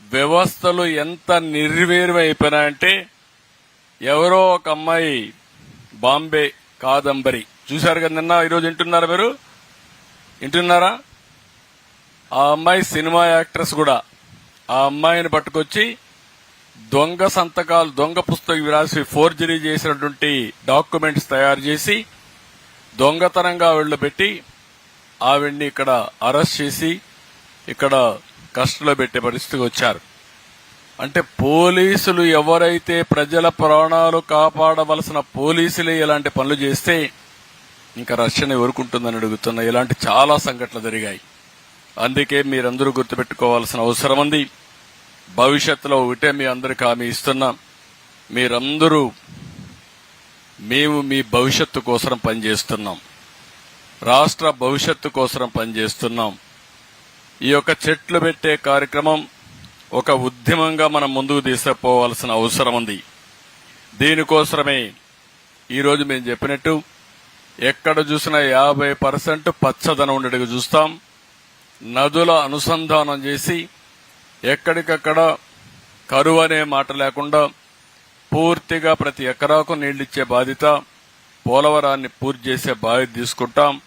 వ్యవస్థలు ఎంత నిర్వీర్యమైపోయినాయంటే ఎవరో ఒక అమ్మాయి బాంబే కాదంబరి. చూశారు కదా నిన్న ఈరోజు వింటున్నారా మీరు? వింటున్నారా? ఆ అమ్మాయి సినిమా యాక్ట్రెస్ కూడా. ఆ అమ్మాయిని పట్టుకొచ్చి దొంగ సంతకాలు దొంగ పుస్తకం రాసి ఫోర్జరీ చేసినటువంటి డాక్యుమెంట్స్ తయారు చేసి దొంగతనంగా వెళ్ళబెట్టి పెట్టి ఆవిడ్ని ఇక్కడ అరెస్ట్ చేసి ఇక్కడ కష్టలో పెట్టే పరిస్థితికి వచ్చారు. అంటే పోలీసులు ఎవరైతే ప్రజల ప్రాణాలు కాపాడవలసిన పోలీసులే ఇలాంటి పనులు చేస్తే ఇంకా రక్షణ ఎవరుకుంటుందని అడుగుతున్నా. ఇలాంటి చాలా సంఘటనలు జరిగాయి. అందుకే మీరందరూ గుర్తుపెట్టుకోవాల్సిన అవసరం ఉంది. భవిష్యత్తులో ఒకటే మీ అందరికి హామీ ఇస్తున్నాం. మీరందరూ మేము మీ భవిష్యత్తు కోసం పనిచేస్తున్నాం. రాష్ట్ర భవిష్యత్తు కోసం పనిచేస్తున్నాం. ఈ యొక్క చెట్లు పెట్టే కార్యక్రమం ఒక ఉద్యమంగా మనం ముందుకు తీసుకుపోవాల్సిన అవసరం ఉంది. దీనికోసమే ఈరోజు మేము చెప్పినట్టు ఎక్కడ చూసినా యాభై పర్సెంట్ పచ్చదనం ఉండేట్టుగా చూస్తాం. నదుల అనుసంధానం చేసి ఎక్కడికక్కడ కరువు అనే మాట లేకుండా పూర్తిగా ప్రతి ఎకరాకు నీళ్ళిచ్చే బాధ్యత పోలవరాన్ని పూర్తి చేసే బాధ్యత తీసుకుంటాం.